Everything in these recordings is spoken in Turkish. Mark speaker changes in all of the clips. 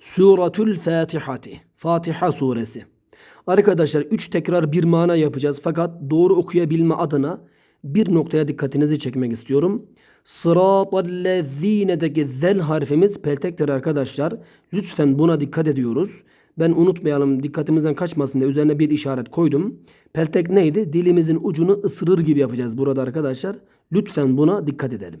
Speaker 1: Suratul Fatihati. Fatiha suresi. Arkadaşlar üç tekrar bir mana yapacağız fakat doğru okuyabilme adına bir noktaya dikkatinizi çekmek istiyorum. Sıratallezîne'deki zel harfimiz peltektir arkadaşlar. Lütfen buna dikkat ediyoruz. Ben unutmayalım dikkatimizden kaçmasın diye üzerine bir işaret koydum. Peltek neydi? Dilimizin ucunu ısırır gibi yapacağız burada arkadaşlar. Lütfen buna dikkat edelim.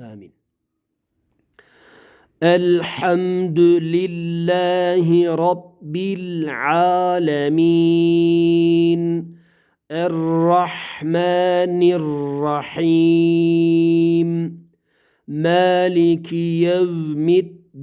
Speaker 1: آمين. الحمد لله رب العالمين. الرحمن الرحيم. مالك يوم الدين.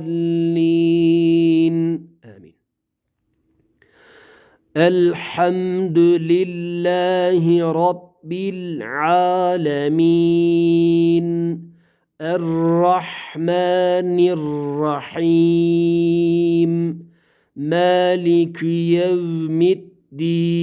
Speaker 1: آمين. الحمد لله رب العالمين. الرحمن الرحيم. مالك يوم الدين.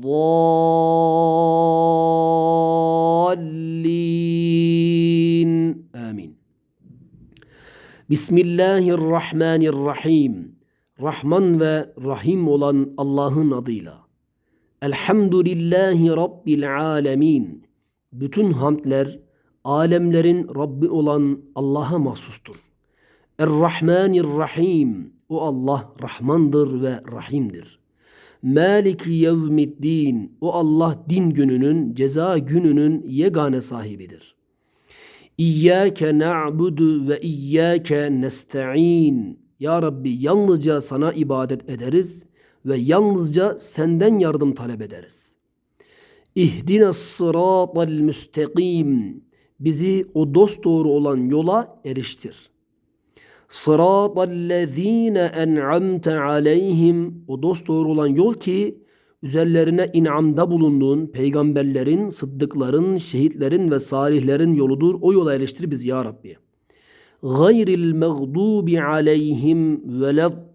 Speaker 1: الضالين آمين Bismillahirrahmanirrahim. Rahman ve Rahim olan Allah'ın adıyla. Elhamdülillahi Rabbil alemin. Bütün hamdler alemlerin Rabbi olan Allah'a mahsustur. Errahmanirrahim. O Allah Rahmandır ve Rahim'dir. Maliki yevmiddin. O Allah din gününün, ceza gününün yegane sahibidir. İyyâke na'budu ve iyyâke nesta'in. Ya Rabbi yalnızca sana ibadet ederiz ve yalnızca senden yardım talep ederiz. İhdina sıratal müstakim. Bizi o dost doğru olan yola eriştir. Sıratallezîne en'amte aleyhim. O dost doğru olan yol ki üzerlerine inamda bulunduğun peygamberlerin, sıddıkların, şehitlerin ve salihlerin yoludur. O yola eriştir biz ya Rabbi. Gayril mağdubi aleyhim veleddallin.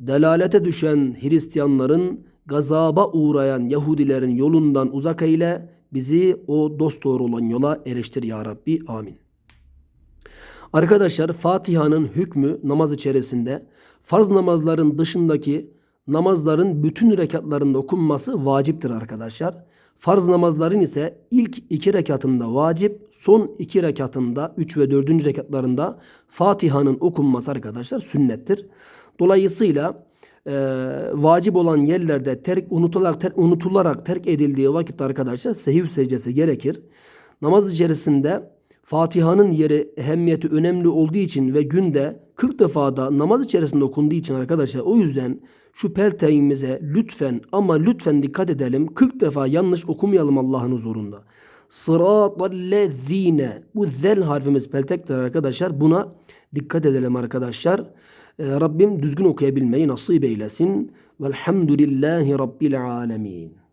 Speaker 1: Delalete düşen Hristiyanların, gazaba uğrayan Yahudilerin yolundan uzak eyle. Bizi o dost doğru olan yola eriştir ya Rabbi. Amin. Arkadaşlar Fatiha'nın hükmü namaz içerisinde farz namazların dışındaki namazların bütün rekatlarında okunması vaciptir arkadaşlar. Farz namazların ise ilk iki rekatında vacip, son iki rekatında, üç ve dördüncü rekatlarında Fatiha'nın okunması arkadaşlar sünnettir. Dolayısıyla e, vacip olan yerlerde terk unutularak, ter, unutularak terk edildiği vakit arkadaşlar sehiv secdesi gerekir. Namaz içerisinde Fatiha'nın yeri ehemmiyeti önemli olduğu için ve günde 40 defa da namaz içerisinde okunduğu için arkadaşlar o yüzden şu pelteğimize lütfen ama lütfen dikkat edelim. 40 defa yanlış okumayalım Allah'ın huzurunda. Sıratallezine bu zel harfimiz peltektir arkadaşlar. Buna dikkat edelim arkadaşlar. Ee, Rabbim düzgün okuyabilmeyi nasip eylesin. Velhamdülillahi Rabbil alemin.